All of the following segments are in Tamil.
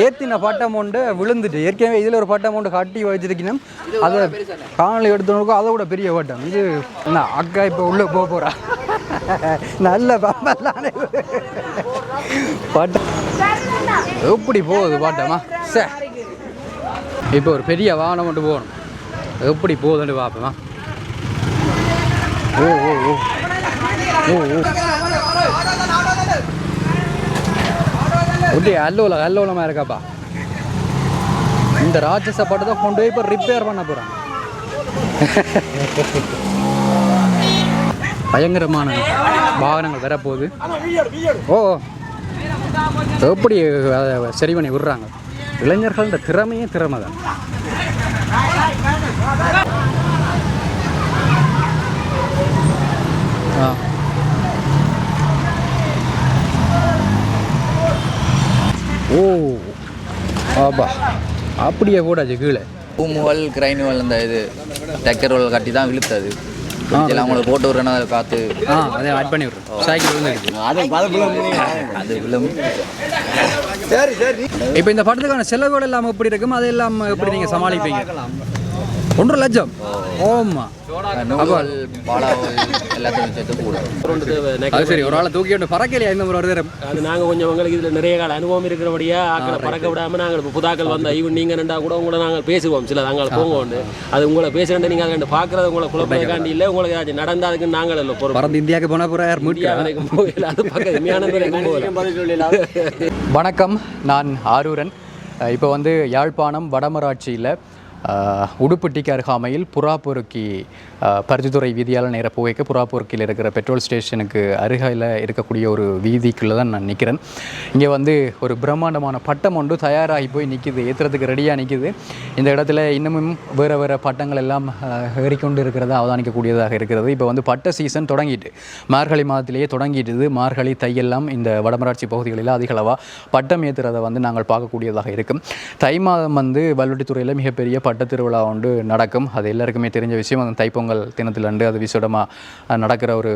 ஏற்றின பட்டம் ஒன்று விழுந்துட்டு. ஏற்கனவே இதில் ஒரு பட்டம் உண்டு கட்டி வச்சிருக்கணும். அதை காணொலி எடுத்தவனுக்கும் அதை விட பெரிய பட்டம். இது என்ன அக்கா இப்போ உள்ளே போக போகிறா நல்ல பம்பல்லானே. பட்டம். எப்படி போகுது பாட்டமா சே. இப்போ ஒரு பெரிய வாகனம் கொண்டு போகணும். எப்படி போகுதுன்னு பார்ப்போமா ஓ ஓ ஓ. ஓ ஓ. எப்படி அல்லோல அல்லோலமாக இருக்காப்பா. இந்த ராட்சச படத்தை கொண்டு போய் இப்போ ரிப்பேர் பண்ண போகிறாங்க பயங்கரமான வாகனங்கள் வரப்போகுது. ஓ எப்படி அதை சரி பண்ணி விடுறாங்க இளைஞர்களோட திறமையே திறமை தான். ஆ. ஓ ஆபா. அப்படியே போடாச்சு கீழே. பூமுவல் கிரைனுவல் அந்த இது டெக்கரோல் கட்டி தான் இழுத்தது இதெல்லாம் அவங்களுக்கு போட்டு விடுறேன்னா அதை காத்து ஆ அதை ஆட் பண்ணி விட்றோம் சைக்கிள் விழுந்துருக்கு அது விழும் இப்போ இந்த படத்துக்கான செலவுகள் எல்லாம் எப்படி இருக்கும்? அதெல்லாம் எப்படி நீங்கள் சமாளிப்பீங்க? ஒன்றரை லட்சம். ஓமா ரெண்டு அது சரி ஒரு ஆளை தூக்கி விட்டு பறக்கலையா இந்த ஒரு அது நாங்கள் கொஞ்சம் உங்களுக்கு இதில் நிறைய கால அனுபவம் இருக்கிறபடியா ஆக்களை பறக்க விடாமல் நாங்கள் இப்போ புதாக்கள் வந்த ஈவன் நீங்கள் ரெண்டா கூட உங்களை நாங்கள் பேசுவோம். சில நாங்கள் போங்க அது உங்களை பேசுகிறேன் நீங்கள் அதை பார்க்குறது உங்களை குழப்பக்காண்டி இல்லை. உங்களுக்கு ஏதாச்சும் நடந்தா அதுக்கு நாங்கள் இல்லை பொறுப்பு. பறந்து இந்தியாவுக்கு போனால் போகிற யார் இந்தியா மீட்க வரைக்கும் போகல. அது பக்கம் உண்மையான வரைக்கும் போகல. வணக்கம் நான் ஆரூரன். இப்போ வந்து யாழ்ப்பாணம் வடமராட்சியில் உடுப்பட்டிக்கு அருகாமையில் புறாப்பொருக்கி அஹ், பருத்தித்துறை வீதியால் நேர புகைக்கு புறாப்பொருக்கியில் இருக்கிற பெட்ரோல் ஸ்டேஷனுக்கு அருகில் இருக்கக்கூடிய ஒரு வீதிக்குள்ளே தான் நான் நிற்கிறேன் இங்கே வந்து ஒரு பிரம்மாண்டமான பட்டம் ஒன்று தயாராகி போய் நிற்கிது ஏற்றுறதுக்கு ரெடியாக நிற்கிது இந்த இடத்துல இன்னமும் வேறு வேறு பட்டங்கள் எல்லாம் ஏறிக்கொண்டு இருக்கிறத அவதானிக்கக்கூடியதாக இருக்கிறது. இப்போ வந்து பட்ட சீசன் தொடங்கிட்டு மார்கழி மாதத்திலேயே தொடங்கிட்டுது. மார்கழி தையெல்லாம் இந்த வடமராட்சி பகுதிகளில் அதிக அளவாக பட்டம் ஏற்றுறதை வந்து நாங்கள் பார்க்கக்கூடியதாக இருக்கும். தை மாதம் வந்து வல்வெட்டித்துறையில் மிகப்பெரிய பட்ட திருவிழா ஒன்று நடக்கும். அது எல்லாருக்குமே தெரிஞ்ச விஷயம். அந்த தைப்பொங்கல் தினத்திலண்டு அது விசேடமாக நடக்கிற ஒரு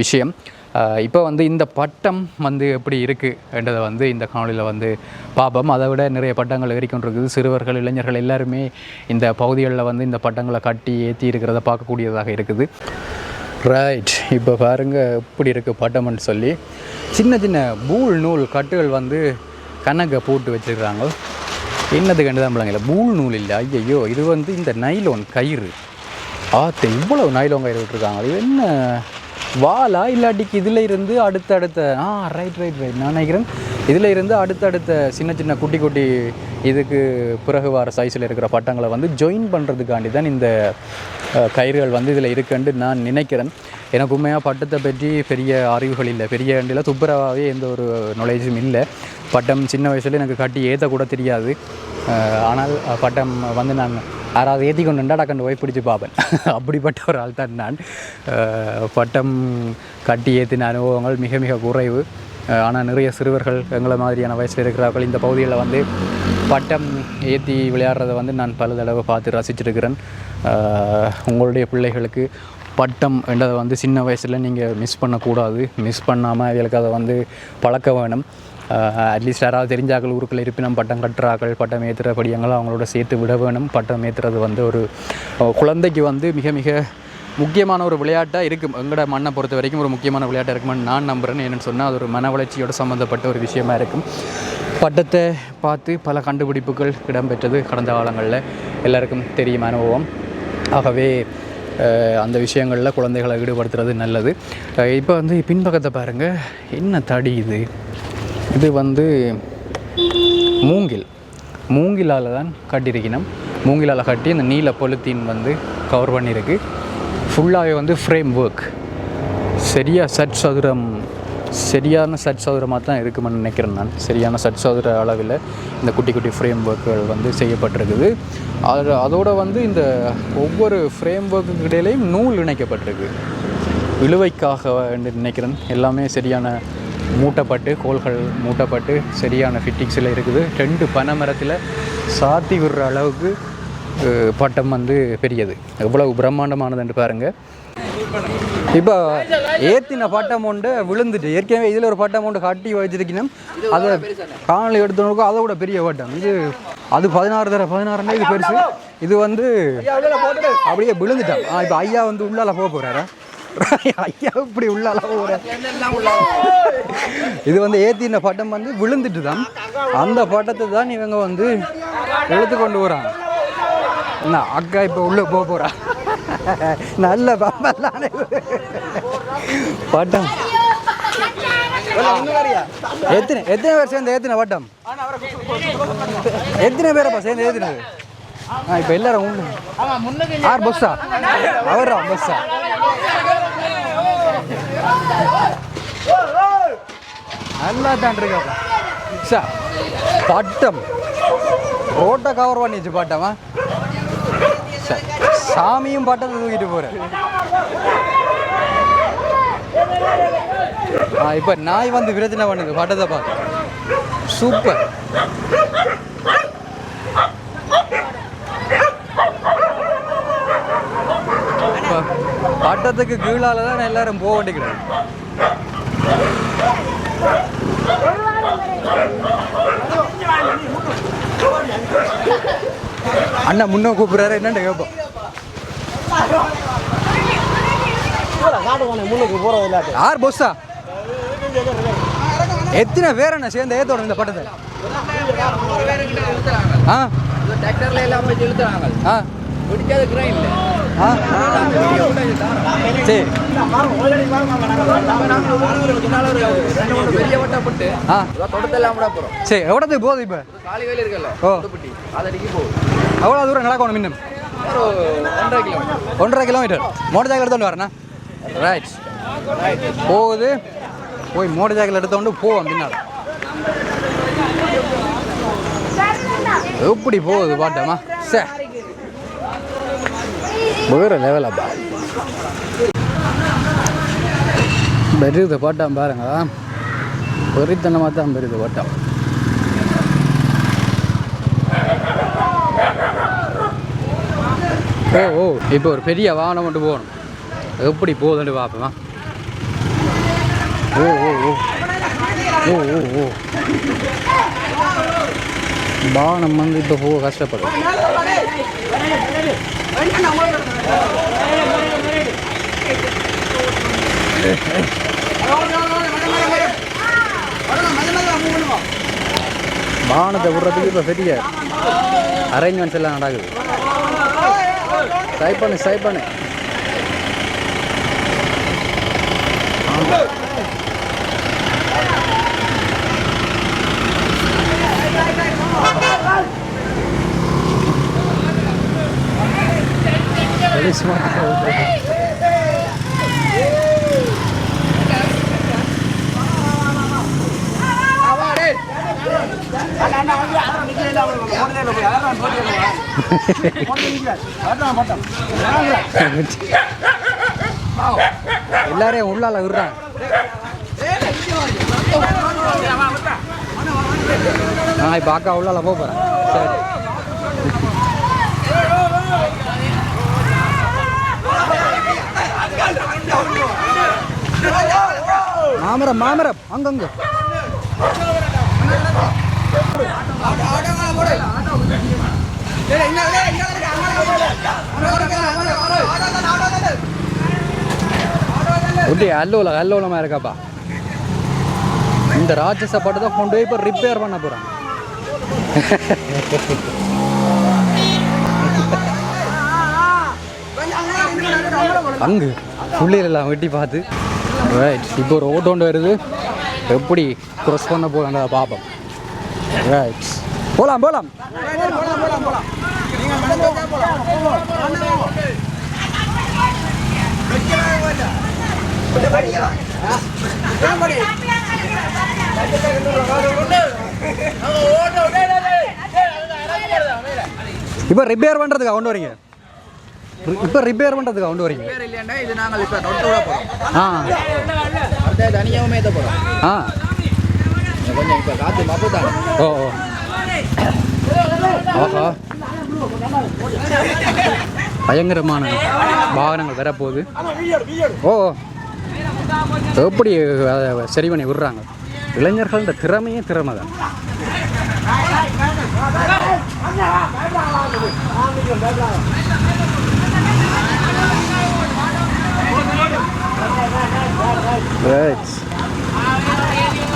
விஷயம். இப்போ வந்து இந்த பட்டம் வந்து எப்படி இருக்குன்றதை வந்து இந்த காணொலியில் வந்து பார்ப்போம். அதை விட நிறைய பட்டங்கள் ஏறிக்கொண்டிருக்குது சிறுவர்கள் இளைஞர்கள் எல்லாருமே இந்த பகுதிகளில் வந்து இந்த பட்டங்களை கட்டி ஏற்றி இருக்கிறத பார்க்கக்கூடியதாக இருக்குது. ரைட் இப்போ பாருங்கள் எப்படி இருக்குது பட்டம்னு சொல்லி. சின்ன சின்ன பூல் நூல் கட்டுகள் வந்து கணக்கை போட்டு வச்சுருக்காங்க என்னது கண்டு தான் பிள்ளைங்கள பூல் நூல் இல்லை. ஐயையோ இது வந்து இந்த நைலோன் கயிறு. ஆத்த இவ்வளவு நைலோன் கயிறு விட்டுருக்காங்க. இது என்ன? வாலா இல்லாட்டிக்கு இதில் இருந்து அடுத்தடுத்த ஆ ரைட் ரைட் ரைட் நான் நினைக்கிறேன் இதில் இருந்து அடுத்தடுத்த சின்ன சின்ன குட்டி குட்டி இதுக்கு பிறகு வர சைஸில் இருக்கிற பட்டங்களை வந்து ஜாயின் பண்ணுறதுக்காண்டி தான் இந்த கயிறுகள் வந்து இதில் இருக்குன்னு நான் நினைக்கிறேன். எனக்கு உண்மையாக பட்டத்தை பற்றி பெரிய அறிவுகள் இல்லை. பெரிய வண்டியில் துப்புரவாகவே எந்த ஒரு நாலேஜும் இல்லை. பட்டம் சின்ன வயசில் எனக்கு கட்டி ஏற்ற கூட தெரியாது. ஆனால் பட்டம் வந்து நான் யாராவது ஏற்றி கொண்டு கண்டு போய் பிடிச்சி பார்ப்பேன். அப்படிப்பட்ட ஒரு ஆள் தான் நான் பட்டம் கட்டி ஏற்றின அனுபவங்கள் மிக மிக குறைவு. ஆனால் நிறைய சிறுவர்கள் எங்களை மாதிரியான வயசில் இருக்கிறார்கள் இந்த பகுதியில் வந்து பட்டம் ஏற்றி விளையாடுறதை வந்து நான் பல தடவை பார்த்து ரசிச்சிருக்கிறேன். உங்களுடைய பிள்ளைகளுக்கு பட்டம் என்றதை வந்து சின்ன வயசில் நீங்கள் மிஸ் பண்ணக்கூடாது. மிஸ் பண்ணாமல் அவங்களுக்கு அதை வந்து பழக்க வேணும். அட்லீஸ்ட் யாராவது தெரிஞ்சாக்கள் ஊருக்குள்ள இருப்பினும் பட்டம் கட்டுறாக்கள் பட்டம் ஏற்றுற படியங்களை அவங்களோட சேர்த்து விட வேணும். பட்டம் ஏற்றுறது வந்து ஒரு குழந்தைக்கு வந்து மிக மிக முக்கியமான ஒரு விளையாட்டாக இருக்குது எங்களோட மண்ணை பொறுத்த வரைக்கும் ஒரு முக்கியமான விளையாட்டாக இருக்குமென்னு நான் நம்புகிறேன் என்னென்னு சொன்னால் அது ஒரு மன வளர்ச்சியோட சம்மந்தப்பட்ட ஒரு விஷயமா இருக்கும். பட்டத்தை பார்த்து பல கண்டுபிடிப்புகள் இடம்பெற்றது கடந்த காலங்களில். எல்லாருக்கும் தெரியும் அனுபவம் ஆகவே அந்த விஷயங்களில் குழந்தைகளை ஈடுபடுத்துறது நல்லது. இப்போ வந்து பின்பக்கத்தை பாருங்கள் என்ன தடி இது? இது வந்து மூங்கில். மூங்கிலால் தான் கட்டியிருக்கணும். மூங்கிலால் கட்டி அந்த நீல பொலித்தீன் வந்து கவர் பண்ணியிருக்கு. ஃபுல்லாகவே வந்து ஃப்ரேம் ஒர்க் சரியாக சட் சதுரம் சரியான சட் சதுரமாக தான் இருக்குமென்னு நினைக்கிறேன் நான். சரியான சட் சதுர அளவில் இந்த குட்டி குட்டி ஃப்ரேம் ஒர்க்குகள் வந்து செய்யப்பட்டிருக்குது. அது அதோடு வந்து இந்த ஒவ்வொரு ஃப்ரேம் ஒர்க்குக்கு இடையிலையும் நூல் இணைக்கப்பட்டிருக்கு. இழுவைக்காக என்று நினைக்கிறேன். எல்லாமே சரியான மூட்டப்பட்டு கோள்கள் மூட்டப்பட்டு சரியான ஃபிட்டிங்ஸில் இருக்குது. ரெண்டு பனை மரத்தில் சாத்தி விடுற அளவுக்கு பட்டம் வந்து பெரியது. எவ்வளவு பிரம்மாண்டமானதுன்னு பாருங்கள் இப்போ ஏத்தின பட்டம் ஒன்று விழுந்துட்டு ஏற்கனவே இதில் ஒரு பட்டம் ஒன்று கட்டி வச்சிருக்கணும் அதை காணொலி எடுத்தவனுக்கும் அதை விட பெரிய பட்டம். இது அது பதினாறு தர பதினாறுனா இது பெருசு. இது வந்து அப்படியே விழுந்துட்டான் இப்போ ஐயா வந்து உள்ளால போக போறாரா? ஐயா இப்படி உள்ளால போகிறார் இது வந்து ஏத்தின பட்டம் வந்து விழுந்துட்டு தான் அந்த பட்டத்தை தான் இவங்க வந்து எடுத்து கொண்டு போகிறாங்க என்ன அக்கா இப்போ உள்ளே போக போகிறா நல்ல பம்பலான பட்டம் எத்தனை எத்தனை பேர் சேர்ந்து ஏத்தின பட்டம் எத்தனை பேரப்பா சேர்ந்து ஏத்தினது? ஆ இப்போ எல்லாரும் உண்டு. ஆர் பஸ்ஸா அவரா பஸ்ஸா நல்லா தான் இருக்கப்பா. சார் பட்டம். ரோட்டை கவர் பண்ணிச்சு பட்டமா? சரி சாமியும் பட்டத்தை தூக்கிட்டு போகிறேன் இப்போ நாய் வந்து பிரச்சனை பண்ணுது? பட்டத்தை பார்த்து சூப்பர் பட்டத்துக்கு கீழால தான் எல்லாரும் போக வேண்டிக்கிறேன் அண்ணா முன்ன கூப்பிடுறாரு என்னன்னு கேட்போம். யார் பொஸ்ஸா எத்தனை பேர் அண்ணா சேர்ந்து ஏத்தோட இந்த பட்டத்தை ஆ? டிராக்டர்ல எல்லாம் போய் இழுத்துறாங்க ஆ. பிடிக்காத கிரைன்ல ஆ. சரி பெரிய வட்டப்பட்டு ஆ தொடுத்தெல்லாம் கூட போறோம் சரி எவ்வளோத்துக்கு போகுது இப்போ? காலி வேலை இருக்குல்ல ஓ. போகுது எவ்வளோ தூரம் நடக்கணும் இன்னும்? ஒன்றரை கிலோமீட்டர் ஒன்றரை கிலோமீட்டர் மோட்டர் சைக்கிள் எடுத்துகிட்டு வரேண்ணா ரைட் போகுது. போய் மோட்டர் சைக்கிள் எடுத்துட்டு போவோம் பின்னால் எப்படி போகுது பாட்டமா சே. வேறு லெவலப்பா பெருது பாட்டான் பாருங்க. பெரித்தனமாக தான் பெருது பாட்டான் ஓ ஓ இப்போ ஒரு பெரிய வாகனம் கொண்டு போகணும். எப்படி போகுதுன்னு பார்ப்போமா. ஓ ஓ ஓ ஓ ஓ ஓ. வாகனம் வந்து இப்போ போக கஷ்டப்படும் வாகனத்தை விடுறதுக்கு இப்போ பெரிய அரேஞ்ச்மெண்ட்ஸ் எல்லாம் நடக்குது. ட்ரை பண்ணு ட்ரை பண்ணு Very எல்லாரையும் உள்ளால விடுறாங்க நான் இப்போ அக்கா உள்ளால போக போகிறேன் சரி. மாமரம் மாமரம் அங்கங்க. ஒட்டி அல்லோல அல்லோலமாக இருக்காப்பா இந்த ராட்சச தான் கொண்டு போய் இப்போ ரிப்பேர் பண்ண போகிறான் அங்கு புள்ளிகளெல்லாம் வெட்டி பார்த்து ரைட் இப்போ ஒரு ஓட்டோண்டு வருது எப்படி க்ராஸ் பண்ண போகிறாங்க பார்ப்போம் ரைட் போகலாம் போகலாம் இப்போ ரிப்பேர் பண்ணுறதுக்கா கொண்டு வரீங்க? இப்போ ரிப்பேர் பண்ணுறதுக்கா கொண்டு வரீங்க? இல்லையாண்டா இது நாங்கள் இப்போ தொட்டு விட போகிறோம் ஆ. அடுத்த தனியாகவும் போகிறோம் ஆ. கொஞ்சம் இப்போ காற்று ஓ ஓ ஆஹா பயங்கரமான வாகனங்கள் வரப்போகுது. ஓ எப்படி அதை சரி பண்ணி விடுறாங்க? இளைஞர்கள்ன்ற திறமையே திறமை தான்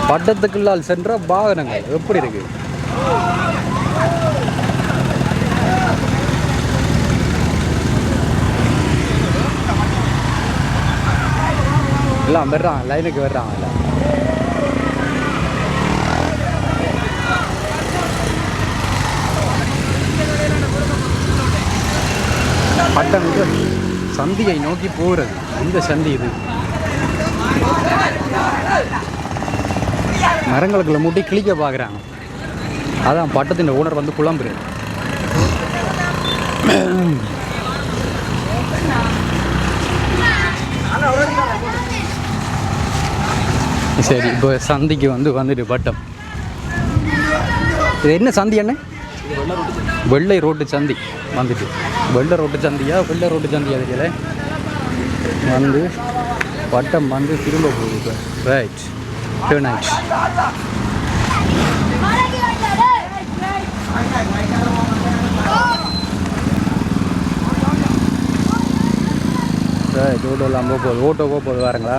பட்டத்துக்குள்ளால் சென்ற வாகனங்கள். எப்படி இருக்கு? எல்லாம் வர்றான் லைனுக்கு வர்றான் எல்லாம். பட்டம் சந்தியை நோக்கி போகிறது. இந்த சந்தி இது. மரங்களுக்குள்ள மூட்டி கிளிக்க பார்க்குறாங்க. அதான் பட்டத்தின் ஓனர் வந்து குழம்புரு சரி இப்போ சந்திக்கு வந்து வந்துட்டு பட்டம். இது என்ன சந்தி என்ன வெள்ளை ரோட்டு சந்தி வந்துட்டு. வெள்ளை ரோட்டு சந்தியா வெள்ளை ரோட்டு சந்தியா தெரியல. வந்து பட்டம் வந்து திரும்ப போகுது இப்போ. ரைட் டேர்ன் ஆயிடுச்சு ரைட் ஓட்டோ எல்லாம் போகுது. ஓட்டோ போகுது வாருங்களா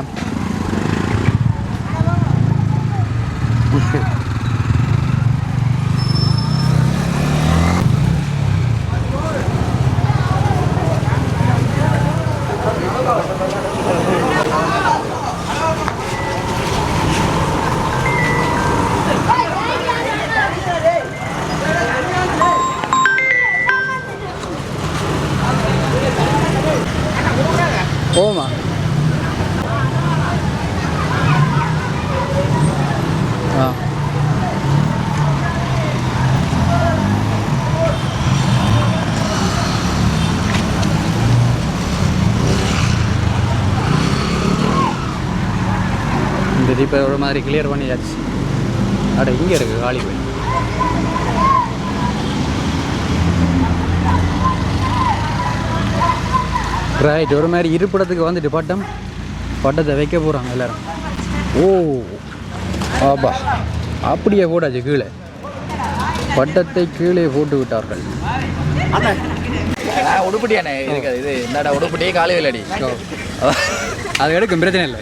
மாதிரி கிளியர் பண்ணியாச்சு. அட இங்கே இருக்குது காலி போய். ரைட் ஒரு மாதிரி இருப்பிடத்துக்கு வந்துட்டு பட்டம். பட்டத்தை வைக்க போகிறாங்க எல்லாரும். ஓ ஆபா. அப்படியே போடாச்சு கீழே. பட்டத்தை கீழே போட்டு விட்டார்கள். உடுப்பட்டியானே இருக்காது இது இந்தாடா உடுப்பட்டியே காலி விளையாடி அது எடுக்கும் பிரச்சனை இல்லை.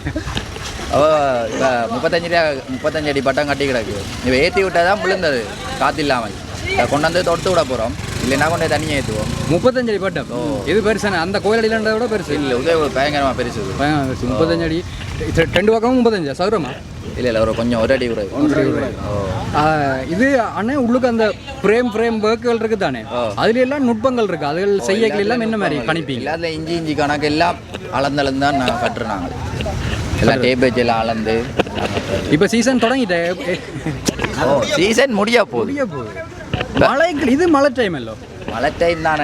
அவ இப்போ முப்பத்தஞ்சு ரூபா முப்பத்தஞ்சு அடி பட்டம் கட்டி கிடக்கு. இவ ஏற்றி விட்டால் தான் விழுந்தது. காற்று இல்லாமல் இதை கொண்டு வந்து தொடுத்து விட போகிறோம் இல்லைன்னா கொண்டு தண்ணியை ஏற்றுவோம் முப்பத்தஞ்சு அடி பட்டம்? இது பெருசானே அந்த கோயில் அடியிலன்றத விட பெருசு. இல்லை உதவி பயங்கரமாக பெருசு இது. பயங்கர பெருசு. முப்பத்தஞ்சு அடி ரெண்டு பக்கமும் முப்பத்தஞ்சு? சதுரமா? இல்லை இல்லை ஒரு கொஞ்சம் ஒரு அடி குறைவு ஓ. ஆ, இது அண்ணே உள்ளுக்கு அந்த ஃப்ரேம் ஃப்ரேம் ஒர்க்குகள் இருக்கு தானே அதுல எல்லாம் நுட்பங்கள் இருக்கு. அதுகள் செய்யகள் எல்லாம் என்ன மாதிரி கணிப்பீங்க இல்லாத இஞ்சி இஞ்சி கணக்கு எல்லாம் அளந்தளந்து தான் நான் கட்டுறாங்க. எல்லாம் டேப் வச்சு எல்லாம் அளந்து. இப்போ சீசன் தொடங்கிட்டேன் ஓ சீசன் முடிய போகுது. முடிய போகுது. மழைக்கு இது மழை டைம் இல்லோ மழை டைம் தான்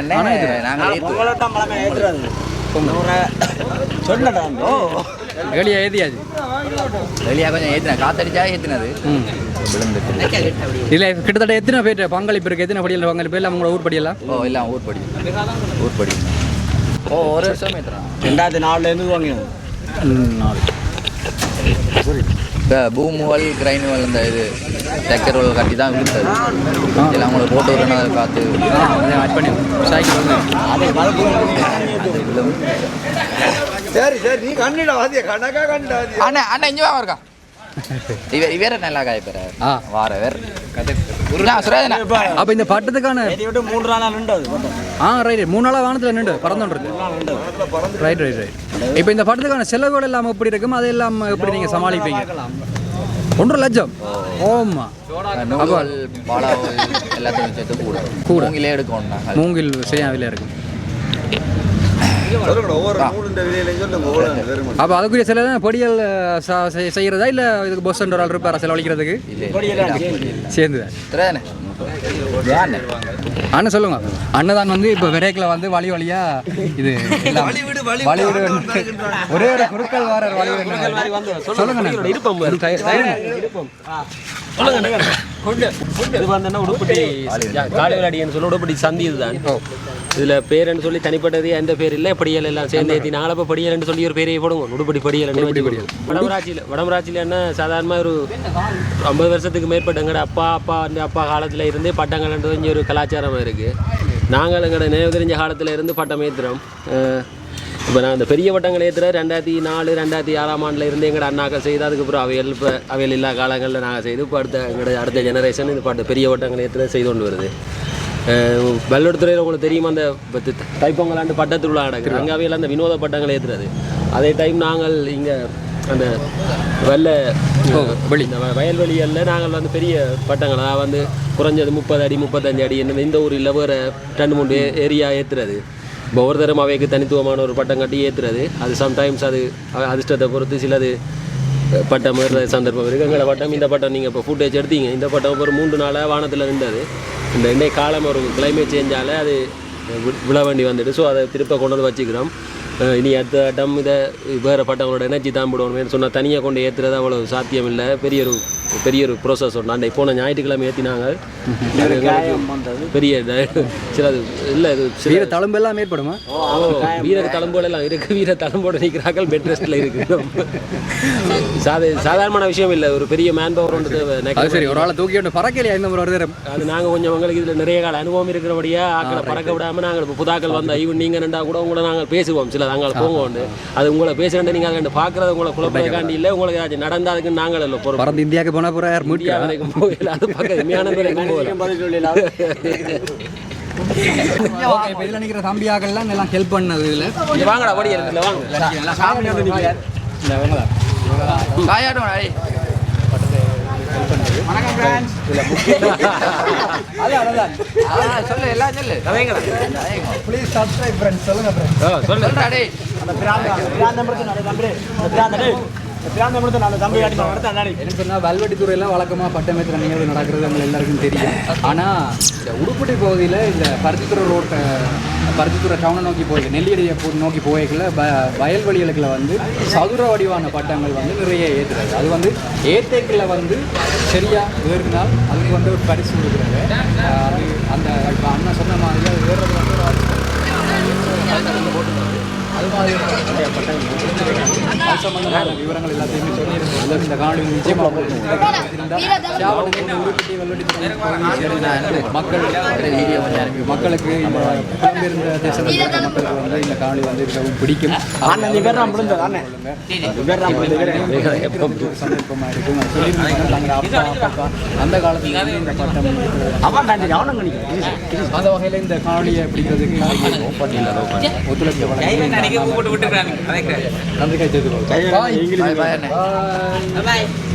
நாங்கள் வெளியே ஏதியாச்சு வெளியே கொஞ்சம் ஏற்றின காத்தடிச்சா ஏற்றினது இல்லை கிட்டத்தட்ட எத்தனை பேர் பங்களிப்பு இருக்கு எத்தனை படியில் பங்களிப்பு எல்லாம் உங்களோட ஊர் படியெல்லாம்? ஓ எல்லாம் ஊர்படி ஊர்படி ஓ ஒரு வருஷம் ரெண்டாயிரத்தி நாலுலேருந்து வாங்கினது. நாலு. இப்போ பூமுவல் கிரைனுவல் இந்த இது டெக்கரோல் கட்டி தான் விழுத்தது எல்லாம் அவங்கள போட்டு விடணும் அதை காற்று ஆட் பண்ணி சரி சரி நீ கண்ணிட வாதிய கணக்கா கண்டாதி அண்ணா அண்ணா இங்கே வா இருக்கா இவ இவர நல்லா காய்ப்பற ஆ. வார வேற நான் சுரேதனா அப்போ இந்த பட்டத்துக்கான நாளா நின்றது ஆ ரைட் மூணு நாளாக வானத்தில் நின்று பறந்துருக்கு ரைட் ரைட் ரைட் இப்போ இந்த படத்துக்கான செலவுகள் எல்லாம் எப்படி இருக்கும்? அதெல்லாம் எப்படி நீங்கள் சமாளிப்பீங்க? ஒன்றரை லட்சம். ஓமா கூட. மூங்கிலே எடுக்கணும் மூங்கில் சரியாவில இருக்கும் சொல்லுங்க ஒவ்வொரு நூலுண்ட விலையில சொல்லுங்க ஒவ்வொரு வெறும் அப்போ அதுக்குரிய செலவு தான் பொடியல் ச- செய்- செய்யறதா? இல்லை இதுக்கு பஸ் ஒரு ஆள் இருப்பாரா செலவழிக்கிறதுக்கு சேர்ந்து அண்ணன் சொல்லுங்க. அண்ணன் வந்து இப்போ விரைக்கில் வந்து வழி வழியா இது ஒரே ஒரு குறுக்கள் வார சொல்லுங்க. இருப்போம். சொல்லுங்க கொண்டு இது வந்து என்ன உடுப்பட்டி காலை விளையாடின்னு சொல்ல. உடுப்பட்டி சந்தி இதுதான். இதில் பேருன்னு சொல்லி தனிப்பட்டது எந்த பேர் இல்லை படியல் எல்லாம் சேர்ந்து ஏற்றி நாங்கள இப்போ படியல்னு சொல்லி ஒரு பேரையே போடுங்க. நுடுபடி படியல் வடமராட்சியில் என்ன சாதாரணமாக ஒரு ஐம்பது வருஷத்துக்கு மேற்பட்ட எங்கட அப்பா அப்பா வந்து அப்பா காலத்தில் இருந்தே பட்டங்கள்ன்றது இங்கே ஒரு கலாச்சாரம் இருக்குது நாங்கள் எங்களோட நினைவு தெரிஞ்ச காலத்தில் இருந்து பட்டம் ஏற்றுறோம் இப்போ நான் அந்த பெரிய பட்டங்கள் ஏற்றுற ரெண்டாயிரத்தி நாலு ரெண்டாயிரத்தி ஆறாம் ஆண்டில் இருந்து எங்களோட அண்ணாக்கள் செய்து அதுக்கப்புறம் அவையல் இப்போ அவையல் இல்லா காலங்களில் நாங்கள் செய்து இப்போ அடுத்த எங்களோட அடுத்த ஜெனரேஷன் இது பாட்டு பெரிய வட்டங்கள் ஏற்றுற செய்து கொண்டு வருது. வெள்ளத்துறையில் உங்களுக்கு தெரியும் அந்த தைப்பொங்கலாண்டு பட்டத்திருவிழா நடக்குது. அங்கே அவையில் அந்த வினோத பட்டங்களை ஏற்றுறது அதே டைம் நாங்கள் இங்கே அந்த வெள்ள வெளி. வயல்வெளிகளில் நாங்கள் வந்து பெரிய பட்டங்கள் அதாவது வந்து குறைஞ்சது முப்பது அடி முப்பத்தஞ்சு அடி என்ன இந்த ஊரில் வேறு ரெண்டு மூணு ஏரியா ஏற்றுறது இப்போ ஒரு தரம் அவைக்கு தனித்துவமான ஒரு பட்டம் கட்டி ஏற்றுறது அது சம்டைம்ஸ் அது அதிர்ஷ்டத்தை பொறுத்து சிலது பட்டம் ஏறுற சந்தர்ப்பம் இருக்குது பட்டம் இந்த பட்டம் நீங்கள் இப்போ ஃபுட்டேஜ் எடுத்தீங்க. இந்த பட்டம் ஒரு மூன்று நாளாக வானத்தில் இருந்தது இந்த இன்னைக்கு காலம் ஒரு கிளைமேட் சேஞ்சால் அது விழ வேண்டி வந்துட்டு. ஸோ அதை திருப்ப கொண்டு வந்து வச்சுக்கிறோம். இனி அடுத்த டம் இதை வேறு பட்டங்களோட எனர்ஜி தான் போடணும் சொன்னால் தனியாக கொண்டு ஏற்றுறது அவ்வளோ சாத்தியம் இல்லை. பெரிய ஒரு பெரிய ஒரு ப்ரோசஸ் ஒன்று அன்றைக்கு போன ஞாயிற்றுக்கிழமை ஏற்றினாங்க பெரிய சில இல்லை இது வீர தழும்பெல்லாம் ஏற்படுமா? ஓ வீர தளம்போடு எல்லாம் இருக்கு. வீர தளம்போடு நிற்கிறார்கள் பெட் ரெஸ்ட்டில் இருக்கு. சாத சாதாரணமான விஷயம் இல்லை. ஒரு பெரிய மேன் பவர் ஒன்று தேவை. அது சரி ஒரு ஆளை தூக்கி விட்டு பறக்கலையா இந்த ஒரு அது நாங்கள் கொஞ்சம் உங்களுக்கு இதில் நிறைய கால அனுபவம் இருக்கிறபடியா ஆக்களை பறக்க விடாமல் நாங்கள் இப்போ புதாக்கள் வந்த ஈவன் நீங்கள் ரெண்டா கூட உங்களை நாங்கள் பேசுவோம். சில நாங்கள் போங்க அது உங்களை பேசுகிறேன் நீங்கள் அதை பார்க்குறது உங்களை குழப்பக்காண்டி இல்லை. உங்களுக்கு ஏதாச்சும் நடந்தா அதுக்கு நாங்கள் இல்லை பொறுப்பு. பறந்து இந்தியாவுக்கு போனா போற யார் மீட்க வரைக்கும் போகல அது பக்கம் இமையான வரைக்கும் போகல ஓகே இப்போ இதில் நிற்கிற தம்பியாக்கள்லாம் எல்லாம் ஹெல்ப் பண்ணது இதில். இங்க வாங்கடா ஓடி அதான் சொல்லு எல்லாம் சொல்லு. ப்ளீஸ் சப்ஸ்கிரைப் ஃப்ரெண்ட்ஸ் சொல்லுங்க ஃப்ரெண்ட்ஸ் சொல்லு டேய். என்ன சொன்னால் துறையெல்லாம் வழக்கமாக பட்டமேத்திர நிகழ்வு நடக்கிறது நம்ம எல்லாருக்கும் தெரியும். ஆனால் இந்த உடுப்பட்டி பகுதியில் இந்த பருத்தித்துறை ரோட்டை பருத்தித்துறை டவுனை நோக்கி போய் நெல்லியடியை நோக்கி போய்க்குள்ள ப வயல்வெளிகளுக்குள்ள வந்து சதுர வடிவான பட்டங்கள் வந்து நிறைய ஏற்றுறது அது வந்து ஏத்தேக்கில் வந்து சரியாக ஏறினால் அதுக்கு வந்து ஒரு பரிசு கொடுக்குறாங்க. அது அந்த இப்போ அண்ணன் சொன்ன மாதிரி அது ஏறுறது வந்து ஒரு அது மாதிரி நிறைய பட்டங்கள் போட்டிருக்காங்க. அது சம்பந்தமான விவரங்கள் எல்லாத்தையுமே சொல்லியிருக்கோம் இந்த காணொலி நிச்சயமாக மக்கள் மக்களுக்கு இந்த புலம்பெயர்ந்த தேசத்தில் இருக்கிற மக்களுக்கு வந்து இந்த காணொலி வந்து மிகவும் பிடிக்கும் சந்தர்ப்பமாக இருக்கும் அப்பா அந்த இந்த பட்டம் அந்த வகையில் இந்த காணொலியை பிடிக்கிறதுக்கு ஒத்துழைப்பு வழங்கி நன்றி